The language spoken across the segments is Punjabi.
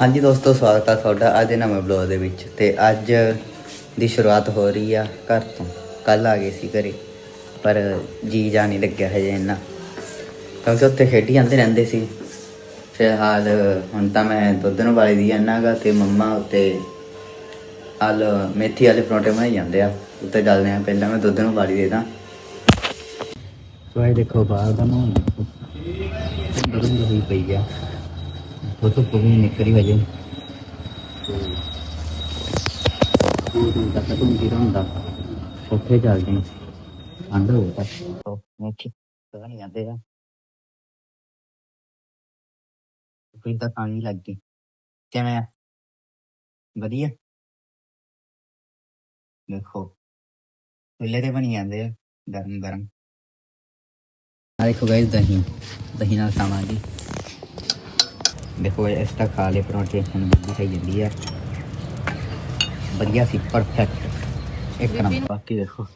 ਹਾਂਜੀ ਦੋਸਤੋ, ਸਵਾਗਤ ਆ ਤੁਹਾਡਾ ਅੱਜ ਦੇ ਨਵੇਂ ਬਲੌਗ ਦੇ ਵਿੱਚ ਤੇ ਅੱਜ ਦੀ ਸ਼ੁਰੂਆਤ ਹੋ ਰਹੀ ਆ ਘਰ ਤੋਂ। ਕੱਲ ਆ ਗਏ ਸੀ ਘਰੇ, ਪਰ ਜੀ ਜਾ ਨਹੀਂ ਲੱਗਿਆ ਹਜੇ ਇੰਨਾ। ਕਿਉਂਕਿ ਉੱਥੇ ਖੇਡੀ ਜਾਂਦੇ ਰਹਿੰਦੇ ਸੀ। ਫਿਲਹਾਲ ਹੁਣ ਤਾਂ ਮੈਂ ਦੁੱਧ ਨੂੰ ਵਾਲੀ ਦੀ ਗਾ ਤੇ ਮੰਮਾ ਉੱਤੇ ਆਲ, ਮੇਥੀ ਵਾਲੇ ਪਰੌਂਠੇ ਬਣਾਈ ਜਾਂਦੇ ਆ। ਉੱਤੇ ਚੱਲਦੇ ਆ, ਪਹਿਲਾਂ ਮੈਂ ਦੁੱਧ ਨੂੰ ਵਾਲੀ ਦੇ ਦਾਂ ਸੋ ਇਹ ਦੇਖੋ ਬਾਹਰ ਦਾ ਮਾਹੌਲ। ਦੇਖੋ ਹੋਈ ਪਈ ਆ। ਉਹ ਤੋਂ ਕੋਈ ਵਜੇ ਉਹ ਤੋਂ ਤੱਕ ਤੋਂ ਕੀ ਹੁੰਦਾ ਉੱਥੇ ਚੱਲਦੇ ਹਾਂ ਹੋ ਤੱਕ ਮੁੱਖ ਪਤਾ ਨਹੀਂ ਆਦੇ ਆ ਕੋਈ ਤਾਂ ਪਾਣੀ ਲੱਗ ਗਈ ਕਿਵੇਂ ਆ ਵਧੀਆ ਦੇਖੋ ਚੁੱਲ੍ਹੇ ਤੇ ਬਣੀ ਜਾਂਦੇ ਆ ਗਰਮ ਗਰਮ ਆ ਦੇਖੋ ਗਾਇਸ ਦਹੀਂ ਦਹੀਂ ਨਾਲ ਖਾਵਾਂਗੇ ਦੇਖੋ ਇਸ ਤੱਕ ਖਾ ਲੇ ਪਰੌਂਠੇ ਹੁਣ ਬੱਦੀ ਖਾਈ ਜਾਂਦੀ ਹੈ ਵਧੀਆ ਸੀ ਪਰਫੈਕਟ ਇੱਕ ਨੰਬਰ। ਬਾਕੀ ਦੇਖੋ,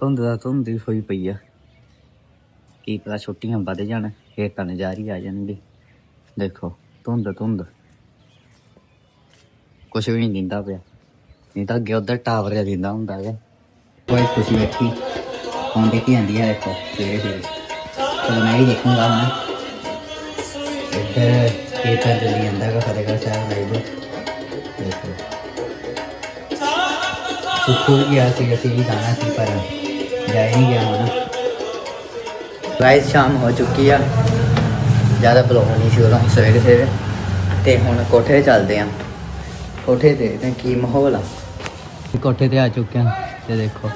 ਧੁੰਦ ਦਾ ਧੁੰਦ ਹੀ ਹੋਈ ਪਈ ਆ। ਕੀ ਪਤਾ ਛੁੱਟੀਆਂ ਵੱਧ ਜਾਣ ਫੇਰ ਤਾਂ ਨਜ਼ਾਰੀ ਆ ਜਾਣਗੇ। ਦੇਖੋ, ਧੁੰਦ ਧੁੰਦ। ਕੁਛ ਵੀ ਨਹੀਂ ਦਿੰਦਾ ਪਿਆ। ਨਹੀਂ ਤਾਂ ਅੱਗੇ ਉਧਰ ਟਾਵਰ ਜਿਹਾ ਦਿੰਦਾ ਹੁੰਦਾ ਹੈ ਕੋਈ ਖੁਸ਼ੀ ਬੈਠੀ। ਹੁਣ ਦੇਖੀ ਜਾਂਦੀ ਹੈ ਦੇਖੋ ਸਵੇਰੇ ਸਵੇਰੇ ਚਲੋ ਮੈਂ ਵੀ ਦੇਖੂੰਗਾ ਹੁਣ। ਇੱਧਰ ਖੇਤਾਂ ਚੱਲੀ ਜਾਂਦਾ ਹੈਗਾ ਫਤਿਹਗੜ੍ਹ ਸਾਹਿਬ ਲਾਈਵ ਦੇਖੋ। ਸੁੱਖੂ ਵੀ ਗਿਆ ਸੀ, ਅਸੀਂ ਵੀ ਜਾਣਾ ਸੀ, ਪਰ ਜਾ ਹੀ ਨਹੀਂ ਗਿਆ ਹੁਣ। ਗਾਇਸ ਸ਼ਾਮ ਹੋ ਚੁੱਕੀ ਆ। ਜ਼ਿਆਦਾ ਬਲੌਗ ਨਹੀਂ ਸੀ ਉਦੋਂ, ਸਵੇਰੇ ਸਵੇਰੇ। ਤੇ ਹੁਣ ਕੋਠੇ ਤੇ ਚੱਲਦੇ ਆ। ਕੋਠੇ ਤੇ ਤਾਂ ਕੀ ਮਾਹੌਲ ਆ। ਕੋਠੇ ਤੇ ਆ ਚੁੱਕੇ ਆ, ਤੇ ਦੇਖੋ।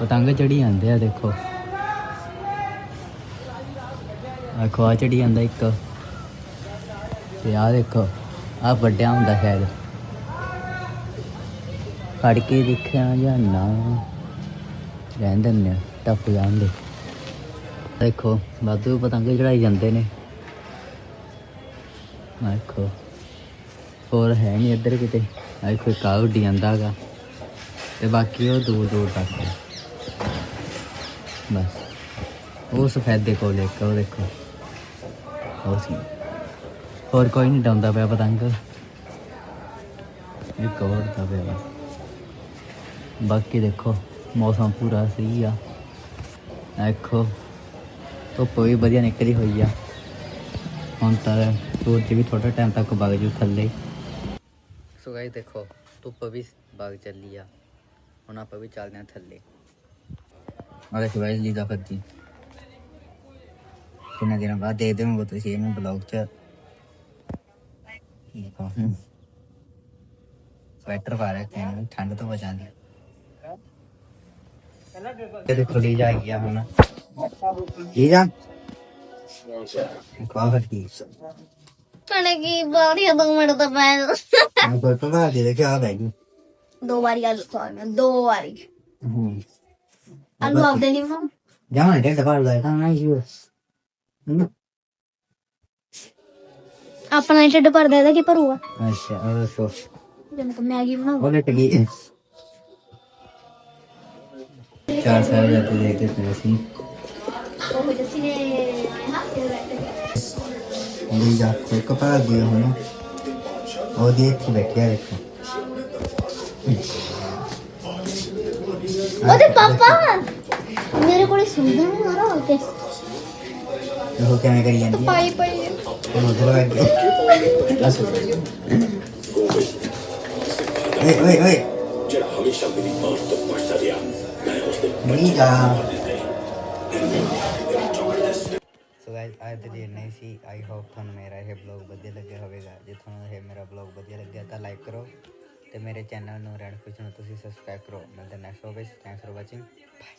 ਪਤੰਗ ਚੜੀ ਜਾਂਦੇ ਆ, ਦੇਖੋ। ਆਖੋ ਆ ਚੜੀ ਜਾਂਦਾ ਇੱਕ। ਤੇ ਆ ਦੇਖੋ ਆ ਵੱਡਿਆ ਹੁੰਦਾ ਸ਼ਾਇਦ। ਫੜ ਕੇ ਦੇਖਿਆ ਜਾਂ ਨਾ, ਰਹਿਣ ਦਿੰਦੇ ਟੱਪ ਜਾਂਦੇ ਦੇਖੋ, ਵਾਧੂ ਪਤੰਗ ਚੜਾਈ ਜਾਂਦੇ ਨੇ। ਆਹ ਦੇਖੋ, ਹੋਰ ਹੈ ਨਹੀਂ ਇੱਧਰ ਕਿਤੇ। ਆਹ ਦੇਖੋ ਕਾ ਉੱਡੀ ਜਾਂਦਾ ਹੈਗਾ। ਤੇ ਬਾਕੀ ਉਹ ਦੂਰ ਦੂਰ ਤੱਕ। ਬਸ। ਉਹ ਸਫੈਦੇ ਕੋਲ ਇੱਕ, ਉਹ ਦੇਖੋ। ਉਹ ਸੀ ਹੋਰ ਕੋਈ ਨਹੀਂ ਡਾਉਂਦਾ ਪਿਆ ਪਤੰਗ। ਇਹ ਕਵਰ ਦਾ ਪਿਆ। ਬਾਕੀ ਦੇਖੋ, ਮੌਸਮ ਪੂਰਾ ਸਹੀ ਆ। ਦੇਖੋ, ਧੁੱਪ ਵੀ ਵਧੀਆ ਨਿਕਲੀ ਹੋਈ ਆ। ਹੁਣ ਤਾਂ ਸੂਰਜ ਵੀ ਥੋੜਾ ਟਾਈਮ ਤੱਕ ਵਗ ਜੂ ਥੱਲੇ। ਸੋ ਗਾਇਸ ਦੇਖੋ, ਧੁੱਪ ਵੀ ਵਗ ਚੱਲੀ ਆ। ਹੁਣ ਆਪਾਂ ਵੀ ਚੱਲਦੇ ਆ ਥੱਲੇ। ਆ ਦੇਖੋ ਗਾਇਸ ਲੀਦਾ ਫੱਦੀ ਕਿੰਨਾ ਦਿਨਾਂ ਬਾਅਦ ਦੇਖਦੇ ਹੋ ਤੁਸੀਂ ਇਹਨੂੰ ਬਲੌਗ ਚ। ਦੇਖੋ ਸਵੈਟਰ ਪਾ ਰੱਖੇ ਨੇ ਠੰਡ ਤੋਂ ਬਚਾਉਂਦੀ ਇਹ ਦੇਖੋ ਲੀ ਜਾ ਗਿਆ ਹੁਣ। ਕੀ ਜਾ ਕਾ ਫੱਦੀ ਕਣੇ ਕੀ ਬਾਰੀ ਦੋ ਮਿੰਟ ਤਾਂ ਪੈ ਮੈਂ ਕੋਈ ਪਤਾ ਦੇ ਦੇਖਿਆ ਆ ਬੈਗੀ ਦੋ ਵਾਰੀ ਆਲੂ ਖਾਣਾ ਦੋ ਵਾਰੀ। ਹੂੰ। ਆਲੂ ਆਪਦੇ ਨਹੀਂ ਖਾਂ ਜਾਣ ਡੇ ਦਫਾ ਲਾਇਆ ਤਾਂ ਨਹੀਂ ਯੂ ਆਪਣਾ ਹੀ ਢਿੱਡ ਭਰਦਾ ਇਹਦਾ ਕੀ ਭਰੂਗਾ? ਅੱਛਾ ਉਹ ਸੋ ਜਿਵੇਂ ਕਿ ਮੈਗੀ ਬਣਾਓ ਉਹ ਲਟ ਗਈ। ਚਾਰ ਸਾਲ ਜਾਂਦੇ ਦੇਖਦੇ ਪਏ ਸੀ। ਉਹ ਜੱਸੀ ਨੇ ਉਹਦੀ ਜਾ ਕੋਈ ਕਪੜਾ ਗਿਆ ਹੁਣ। ਉਹ ਦੇਖ ਕੇ ਬੈਠਿਆ ਦੇਖੋ। ਉਹਦੇ ਪਾਪਾ ਮੇਰੇ ਕੋਲ ਸੁਣਦਾ ਨਹੀਂ ਆ ਰਹਾ ਕੇ। ਦੇਖੋ ਕਿਵੇਂ ਕਰੀ ਜਾਂਦੀ ਹੈ ਪਾਈ ਪਈ ਉਹ ਉਧਰ ਲੱਗ ਗਿਆ ਦੱਸ ਓਏ ਓਏ ਓਏ ਜਿਹੜਾ ਹਮੇਸ਼ਾ ਮੇਰੀ ਨਹੀਂ ਸੋ ਗਾਇਸ ਅੱਜ ਦੇ ਲਈ ਸੀ ਆਈ ਹੋਪ ਤੁਹਾਨੂੰ ਮੇਰਾ ਇਹ ਬਲੌਗ ਵਧੀਆ ਲੱਗਿਆ ਹੋਵੇਗਾ। ਜੇ ਤੁਹਾਨੂੰ ਇਹ ਮੇਰਾ ਬਲੌਗ ਵਧੀਆ ਲੱਗਿਆ ਤਾਂ ਲਾਈਕ ਕਰੋ ਤੇ ਮੇਰੇ ਚੈਨਲ ਨੂੰ ਰੈਡ ਕੁਸ਼ਨ ਨੂੰ ਤੁਸੀਂ ਸਬਸਕ੍ਰਾਈਬ ਕਰੋ। ਮਿਲਦੇ ਨੈਕਸਟ ਵਿੱਚ ਥੈਂਕਸ ਫॉर ਵਾਚਿੰਗ ਬਾਏ